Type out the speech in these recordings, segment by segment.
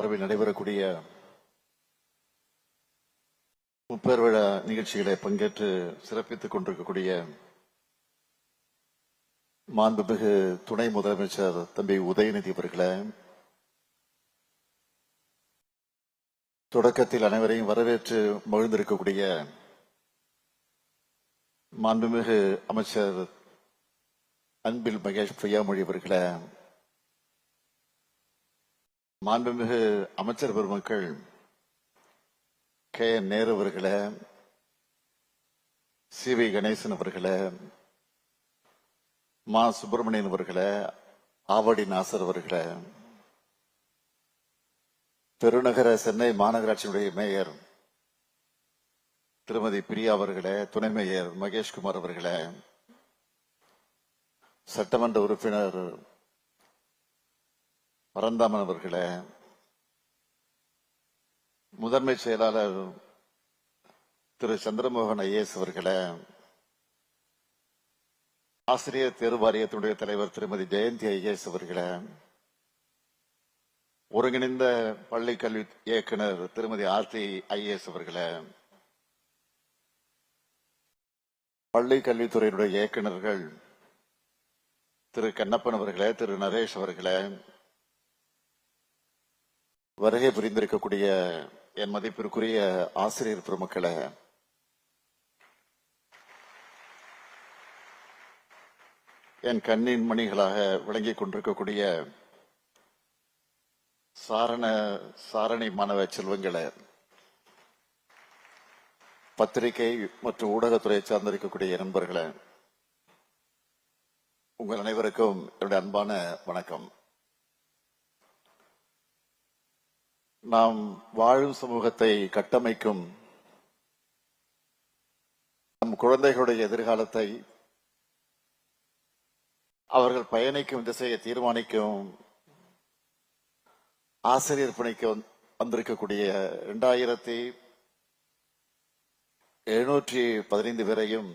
வரவில் நடைபெறக்கூடிய முப்பேர் விழா நிகழ்ச்சிகளை பங்கேற்று சிறப்பித்துக் கொண்டிருக்கக்கூடிய மாண்புமிகு துணை முதலமைச்சர் தம்பி உதயநிதி அவர்களே தொடக்கத்தில் அனைவரையும் வரவேற்று மகிழ்ந்திருக்கக்கூடிய மாண்புமிகு அமைச்சர் அன்பில் மகேஷ் பொய்யாமொழி அவர்களே மாண்புமிகு அமைச்சர் பெருமக்கள் கே. என். நேரு அவர்களே சி. வி. கணேசன் அவர்களே மா. சுப்பிரமணியன் அவர்களே ஆவடி நாசர் அவர்களே பெருநகர சென்னை மாநகராட்சியினுடைய மேயர் திருமதி பிரியா அவர்களே துணை மேயர் மகேஷ்குமார் அவர்களே சட்டமன்ற உறுப்பினர் பரந்தாமன் அவர்களே முதன்மை செயலாளர் திரு சந்திரமோகன் ஐஏஎஸ் அவர்களே ஆசிரியர் தேர்வு வாரியத்தினுடைய தலைவர் திருமதி ஜெயந்தி ஐஏஎஸ் அவர்களே ஒருங்கிணைந்த பள்ளி கல்வி இயக்குனர் திருமதி ஆர்த்தி ஐஏஎஸ் அவர்களே பள்ளி கல்வித்துறையினுடைய இயக்குனர்கள் திரு கண்ணப்பன் அவர்களே திரு நரேஷ் அவர்களே வருகை புரிந்திருக்கக்கூடிய என் மதிப்பிற்குரிய ஆசிரியர் பெருமக்களை என் கண்ணின் மணிகளாக விளங்கிக் கொண்டிருக்கக்கூடிய சாரண சாரணி மாணவ செல்வங்களை பத்திரிகை மற்றும் ஊடகத்துறையை சார்ந்திருக்கக்கூடிய நண்பர்களை உங்கள் அனைவருக்கும் என்னுடைய அன்பான வணக்கம். நாம் வாழும் சமூகத்தை கட்டமைக்கும் நம் குழந்தைகளுடைய எதிர்காலத்தை அவர்கள் பயணிக்கும் திசையை தீர்மானிக்கும் ஆசிரியர் பணிக்கு வந்திருக்கக்கூடிய இரண்டாயிரத்தி எழுநூற்றி பதினைந்து பேரையும்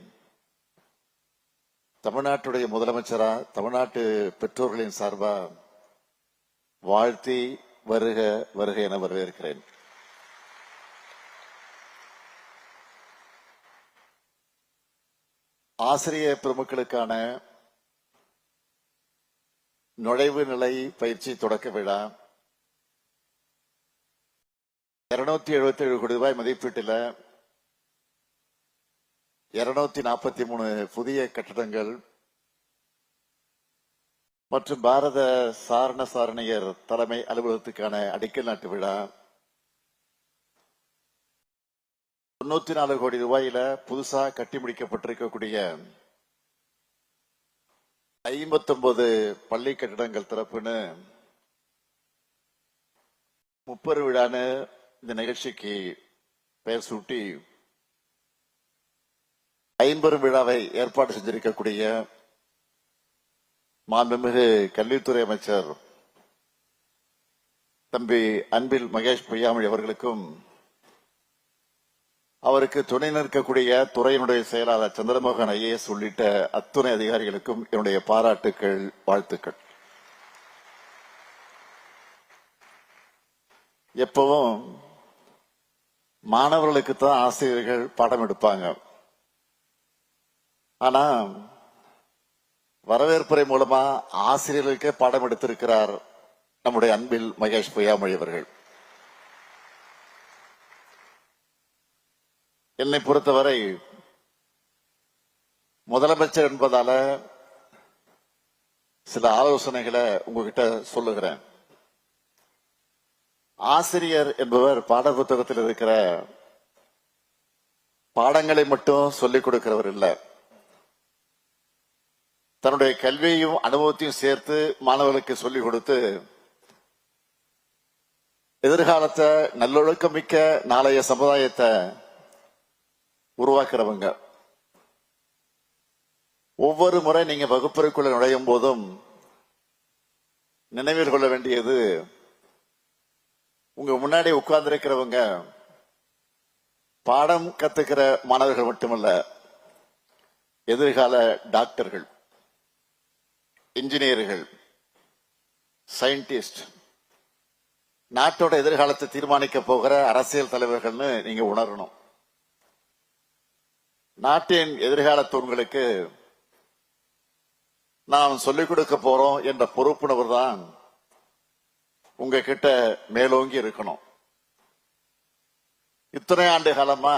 தமிழ்நாட்டுடைய முதலமைச்சரா தமிழ்நாட்டு பெற்றோர்களின் சார்பா வாழ்த்தி வருக வருக என வரவேற்கிறேன். ஆசிரியர் பெருமக்களுக்கான நுழைவு நிலை பயிற்சி தொடக்க விழா. இருநூத்தி எழுபத்தி ஏழு கோடி ரூபாய் மதிப்பீட்டில் இருநூத்தி நாற்பத்தி மூணு புதிய கட்டடங்கள் மற்றும் பாரத சாரண சாரணியர் தலைமை அலுவலகத்துக்கான அடிக்கல் நாட்டு விழா. தொண்ணூத்தி நாலு கோடி ரூபாயில புதுசா கட்டி முடிக்கப்பட்டிருக்கக்கூடிய ஐம்பத்தொன்பது பள்ளி கட்டிடங்கள் திறப்புன்னு முப்பது விழான்னு இந்த நிகழ்ச்சிக்கு பெயர் சூட்டி ஐம்பெரும் விழாவை ஏற்பாடு செஞ்சிருக்கக்கூடிய மாண்புமிகு கல்வித்துறை அமைச்சர் தம்பி அன்பில் மகேஷ் பொய்யாமொழி அவர்களுக்கும் அவருக்கு துணை நிற்கக்கூடிய துறையினுடைய செயலாளர் சந்திரமோகன் ஐஏஎஸ் உள்ளிட்ட அத்துணை அதிகாரிகளுக்கும் என்னுடைய பாராட்டுக்கள் வாழ்த்துக்கள். எப்பவும் மாணவர்களுக்கு தான் ஆசிரியர்கள் பாடம் எடுப்பாங்க. ஆனா வரவேற்புரை மூலமா ஆசிரியர்களுக்கே பாடம் எடுத்திருக்கிறார் நம்முடைய அன்பில் மகேஷ் பொய்யாமொழி அவர்கள். என்னை பொறுத்தவரை முதலமைச்சர் என்பதால சில ஆலோசனைகளை உங்ககிட்ட சொல்லுகிறேன். ஆசிரியர் என்பவர் பாடப்புத்தகத்தில் இருக்கிற பாடங்களை மட்டும் சொல்லிக் கொடுக்கிறவர் இல்லை. தன்னுடைய கல்வியையும் அனுபவத்தையும் சேர்த்து மாணவர்களுக்கு சொல்லிக் கொடுத்து எதிர்காலத்தை நல்லொழுக்கம் மிக்க நாளைய சமுதாயத்தை உருவாக்குறவங்க. ஒவ்வொரு முறை நீங்க வகுப்பறைக்குள்ள நுழையும் போதும் நினைவில் கொள்ள வேண்டியது உங்க முன்னாடி உட்கார்ந்து இருக்கிறவங்க பாடம் கத்துக்கிற மாணவர்கள் மட்டுமல்ல எதிர்கால டாக்டர்கள். இன்ஜினியர்கள் சயின்டிஸ்ட் நாட்டோட எதிர்காலத்தை தீர்மானிக்க போகிற அரசியல் தலைவர்கள்னு நீங்க உணரணும். நாட்டின் எதிர்கால தூண்களுக்கு நாம் சொல்லிக் கொடுக்க போறோம் என்ற பொறுப்புணர்வு தான் உங்ககிட்ட மேலோங்கி இருக்கணும். இத்தனை ஆண்டு காலமா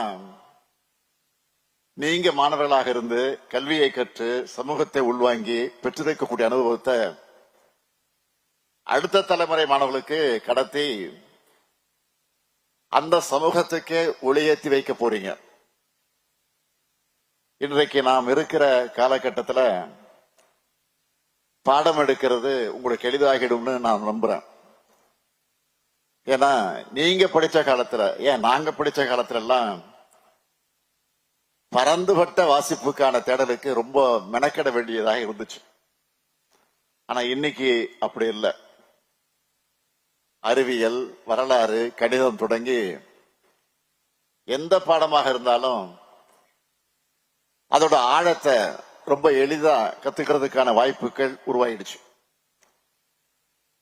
நீங்க மாணவர்களாக இருந்து கல்வியை கற்று சமூகத்தை உள்வாங்கி பெற்றிருக்கக்கூடிய அனுபவத்தை அடுத்த தலைமுறை மாணவர்களுக்கு கடத்தி அந்த சமூகத்துக்கே ஒளியேற்றி வைக்க போறீங்க. இன்றைக்கு நாம் இருக்கிற காலகட்டத்தில் பாடம் எடுக்கிறது உங்களுக்கு எளிதாகிடும்னு நான் நம்புறேன். ஏன்னா நீங்க படிச்ச காலத்துல ஏன் நாங்க படிச்ச காலத்துல எல்லாம் பறந்துபட்ட வாசிப்புக்கான தேடலுக்கு ரொம்ப மெனக்கெட வேண்டியதாக இருந்துச்சு. ஆனா இன்னைக்கு அப்படி இல்லை. அறிவியல் வரலாறு கணிதம் தொடங்கி எந்த பாடமாக இருந்தாலும் அதோட ஆழத்தை ரொம்ப எளிதா கத்துக்கிறதுக்கான வாய்ப்புகள் உருவாயிடுச்சு.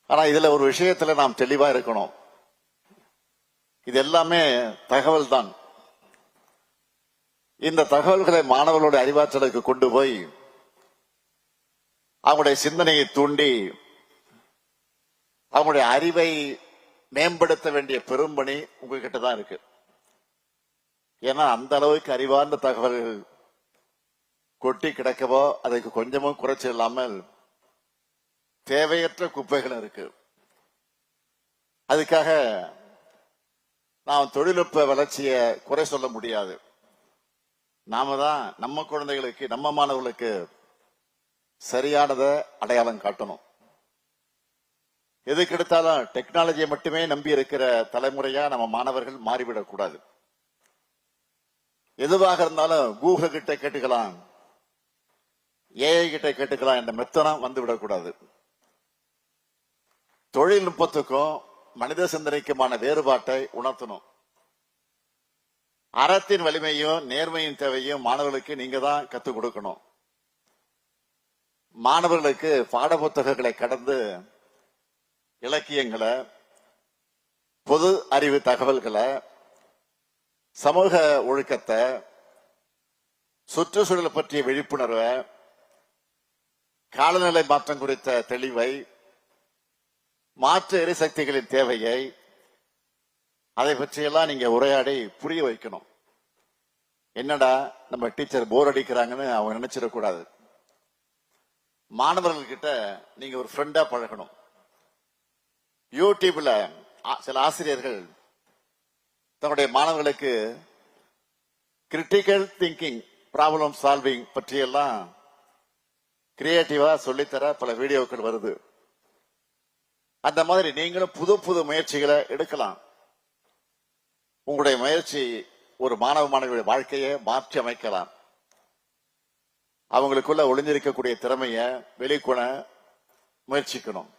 ஆனா இதுல ஒரு விஷயத்துல நாம் தெளிவா இருக்கணும். இது எல்லாமே தகவல் தான் இந்த தகவல்களை மாணவர்களுடைய அறிவாற்றலுக்கு கொண்டு போய் அவங்களுடைய சிந்தனையை தூண்டி அவங்களுடைய அறிவை மேம்படுத்த வேண்டிய பெரும்பணி உங்ககிட்ட தான் இருக்கு. ஏன்னா அந்த அளவுக்கு அறிவார்ந்த தகவல்கள் கொட்டி கிடக்கவோ அதுக்கு கொஞ்சமும் குறைச்சி இல்லாமல் தேவையற்ற குப்பைகள் இருக்கு. அதுக்காக நாம் தொழில்நுட்ப வளர்ச்சியை குறை சொல்ல முடியாது. நாம தான் நம்ம குழந்தைகளுக்கு நம்ம மாணவர்களுக்கு சரியானதை அடையாளம் காட்டணும். எதுக்கு எடுத்தாலும் டெக்னாலஜியை மட்டுமே நம்பி இருக்கிற தலைமுறையா நம்ம மாணவர்கள் மாறிவிடக்கூடாது எதுவாக இருந்தாலும் கூகுள் கிட்ட கேட்டுக்கலாம் ஏஐ கிட்ட கேட்டுக்கலாம் என்ற மெத்தனம் வந்து விடக்கூடாது தொழில்நுட்பத்துக்கும் மனித சிந்தனைக்குமான வேறுபாட்டை உணர்த்தணும். அறத்தின் வலிமையும் நேர்மையின் தேவையும் மாணவர்களுக்கு நீங்க தான் கத்துக் கொடுக்கணும். மாணவர்களுக்கு பாட புத்தகங்களை கடந்து இலக்கியங்களை பொது அறிவு தகவல்களை சமூக ஒழுக்கத்தை சுற்றுச்சூழல் பற்றிய விழிப்புணர்வை காலநிலை மாற்றம் குறித்த தெளிவை மாற்று எரிசக்திகளின் தேவையை அதை பற்றியெல்லாம் நீங்க உரையாடி புரிய வைக்கணும். என்னடா நம்ம டீச்சர் போர் அடிக்கிறாங்கன்னு அவங்க நினைச்சிடக்கூடாது. மாணவர்கள்கிட்ட நீங்க ஒரு ஃப்ரெண்டா பழகணும். யூடியூப்ல சில ஆசிரியர்கள் தன்னுடைய மாணவர்களுக்கு கிரிட்டிக்கல் திங்கிங் ப்ராப்ளம் சால்விங் பற்றியெல்லாம் கிரியேட்டிவா சொல்லித்தர பல வீடியோக்கள் வருது. அந்த மாதிரி நீங்களும் புது புது முயற்சிகளை எடுக்கலாம். உங்களுடைய முயற்சி ஒரு மாணவ மாணவியுடைய வாழ்க்கையை மாற்றி அமைக்கலாம். அவங்களுக்குள்ள ஒளிஞ்சிருக்கக்கூடிய திறமைய வெளிக்கொண முயற்சிக்கணும்.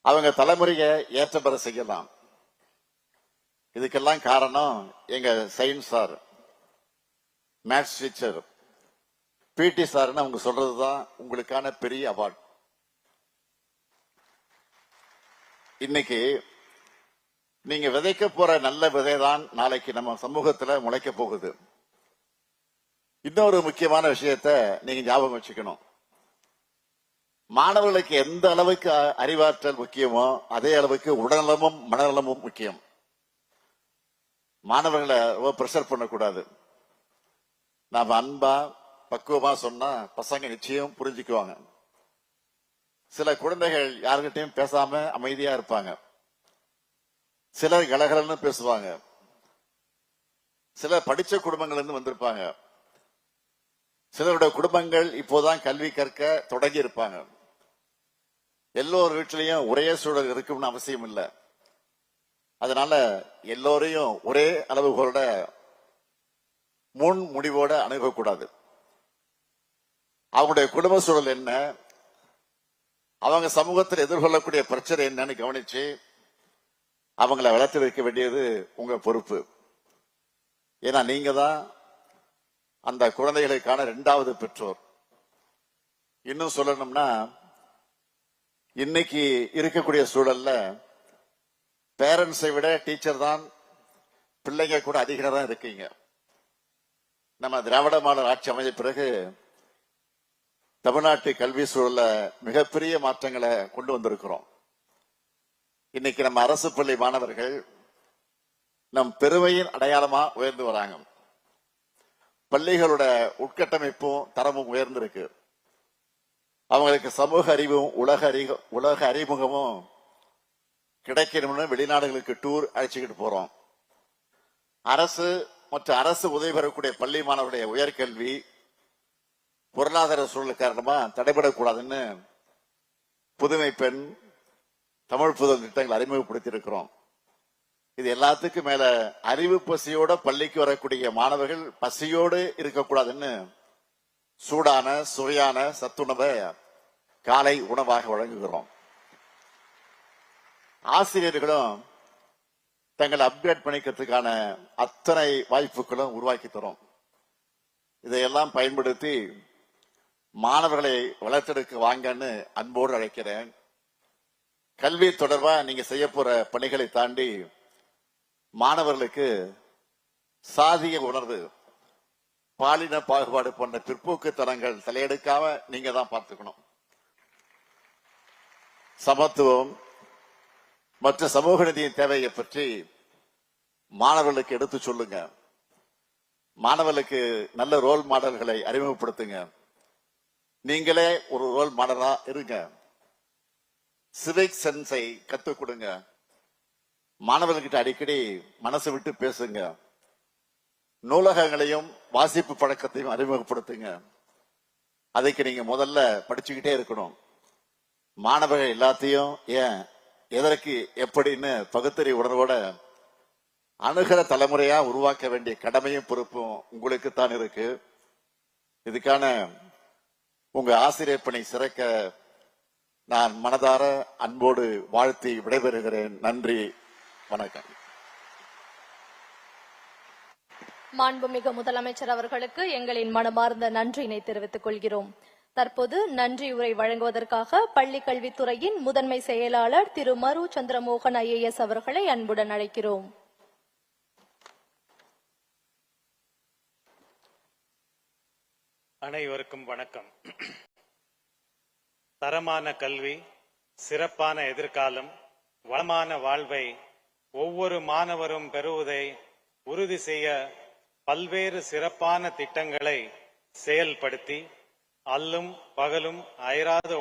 அவங்க தலைமுறையை ஏற்ற பெற செய்யலாம். இதுக்கெல்லாம் காரணம் எங்க சயின்ஸ் சார் மேத்ஸ் டீச்சர். பிடி சார்னு அவங்க சொல்றதுதான் உங்களுக்கான பெரிய அவார்ட். இன்னைக்கு நீங்க விதைக்க போற நல்ல விதை தான் நாளைக்கு நம்ம சமூகத்துல முளைக்க போகுது. இன்னொரு முக்கியமான விஷயத்த நீங்க ஞாபகம் வச்சுக்கணும். மாணவர்களுக்கு எந்த அளவுக்கு அறிவாற்றல் முக்கியமோ அதே அளவுக்கு உடல்நலமும் மனநலமும் முக்கியம். மாணவர்களை ரொம்ப ப்ரெஷர் பண்ணக்கூடாது. நாம அன்பா பக்குவமா சொன்னா பசங்க நிச்சயம் புரிஞ்சுக்குவாங்க. சில குழந்தைகள் யாருக்கிட்டையும் பேசாம அமைதியா இருப்பாங்க. சிலர் கலகலன்னு பேசுவாங்க. சிலர் படிச்ச குடும்பங்கள் இருந்து வந்திருப்பாங்க. சிலருடைய குடும்பங்கள் இப்போதான் கல்வி கற்க தொடங்கி இருப்பாங்க. எல்லோர் வீட்டிலையும் ஒரே சூழல் இருக்கும்னு அவசியம் இல்லை. அதனால எல்லோரையும் ஒரே அளவுகளோட முன் முடிவோட அணுகக்கூடாது. அவங்களுடைய குடும்ப சூழல் என்ன? அவங்க சமூகத்தில் எதிர்கொள்ளக்கூடிய பிரச்சனை என்னன்னு கவனிச்சு அவங்கள வளர்த்து வைக்க வேண்டியது உங்க பொறுப்பு. ஏன்னா நீங்க தான் அந்த குழந்தைகளுக்கான இரண்டாவது பெற்றோர். இன்னும் சொல்லணும்னா இன்னைக்கு இருக்கக்கூடிய சூழல்ல பேரண்ட்ஸை விட டீச்சர் தான் பிள்ளைங்க கூட அதிகம் தான் இருக்கீங்க. நம்ம திராவிட மாடல் ஆட்சி அமைஞ்ச பிறகு தமிழ்நாட்டு கல்வி சூழல்ல மிகப்பெரிய மாற்றங்களை கொண்டு வந்திருக்கிறோம். இன்னைக்கு நம்ம அரசு பள்ளி மாணவர்கள் நம் பெருமையின் அடையாளமா உயர்ந்து வராங்க. பள்ளிகளோட உட்கட்டமைப்பும் தரமும் உயர்ந்திருக்கு. அவங்களுக்கு சமூக அறிவும் உலக அறிவு உலக அறிமுகமும் கிடைக்கணும்னு வெளிநாடுகளுக்கு டூர் அழைச்சிக்கிட்டு போறோம். அரசு மற்றும் அரசு உதவி பெறக்கூடிய பள்ளி மாணவருடைய உயர்கல்வி பொருளாதார சூழல் காரணமா தடைபடக்கூடாதுன்னு புதுமை பெண் தமிழ் புதல் திட்டங்கள் அறிமுகப்படுத்தி இருக்கிறோம் இது எல்லாத்துக்கும் மேல அறிவு பசியோட பள்ளிக்கு வரக்கூடிய மாணவர்கள் பசியோடு இருக்கக்கூடாதுன்னு சூடான சுவையான சத்துணவை காலை உணவாக வழங்குகிறோம். ஆசிரியர்களும் தங்களை அப்கிரேட் பண்ணிக்கிறதுக்கான அத்தனை வாய்ப்புகளும் உருவாக்கி தரும். இதையெல்லாம் பயன்படுத்தி மாணவர்களை வளர்த்தெடுக்க வாங்கன்னு அன்போடு அழைக்கிறேன். கல்வி தொடர்பா நீங்க செய்ய போற பணிகளை தாண்டி மாணவர்களுக்கு சாதிய உணர்வு பாலின பாகுபாடு போன்ற பிற்போக்கு தரங்கள் தலையெடுக்காம நீங்க தான் பார்த்துக்கணும். சமத்துவம் மற்ற சமூக நிதியின் தேவையை பற்றி மாணவர்களுக்கு எடுத்து சொல்லுங்க. மாணவர்களுக்கு நல்ல ரோல் மாடல்களை அறிமுகப்படுத்துங்க. நீங்களே ஒரு ரோல் மாடலா இருங்க. சிவிக் சென்ஸை கத்துக் கொடுங்க. மாணவர்கிட்ட அடிக்கடி மனசு விட்டு பேசுங்க. நூலகங்களையும் வாசிப்பு பழக்கத்தையும் அறிமுகப்படுத்துங்க. அதுக்கு நீங்க முதல்ல படிச்சுக்கிட்டே இருக்கணும். மாணவர்கள் எல்லாத்தையும் ஏன் எதற்கு எப்படின்னு பகுத்தறி உணர்வோட அணுகிற தலைமுறையா உருவாக்க வேண்டிய கடமையும் பொறுப்பும் உங்களுக்கு தான் இருக்கு. இதுக்கான உங்க ஆசிரியர் பணி சிறக்க நான் மனதார அன்போடு வாழ்த்தி விடைபெறுகிறேன். நன்றி. வணக்கம். மாண்புமிகு முதலமைச்சர் அவர்களுக்கு எங்களின் மனமார்ந்த நன்றியினை தெரிவித்துக் கொள்கிறோம். தற்போது நன்றி உரை வழங்குவதற்காக பள்ளி கல்வித்துறையின் முதன்மை செயலாளர் திரு மரு சந்திரமோகன் ஐஏஎஸ் அவர்களை அன்புடன் அழைக்கிறோம். அனைவருக்கும் வணக்கம். தரமான கல்வி சிறப்பான எதிர்காலம் வளமான வாழ்வை ஒவ்வொரு மாணவரும் பெறுவதை உறுதி செய்ய பல்வேறு சிறப்பான திட்டங்களை செயல்படுத்தி அல்லும் பகலும் அயராத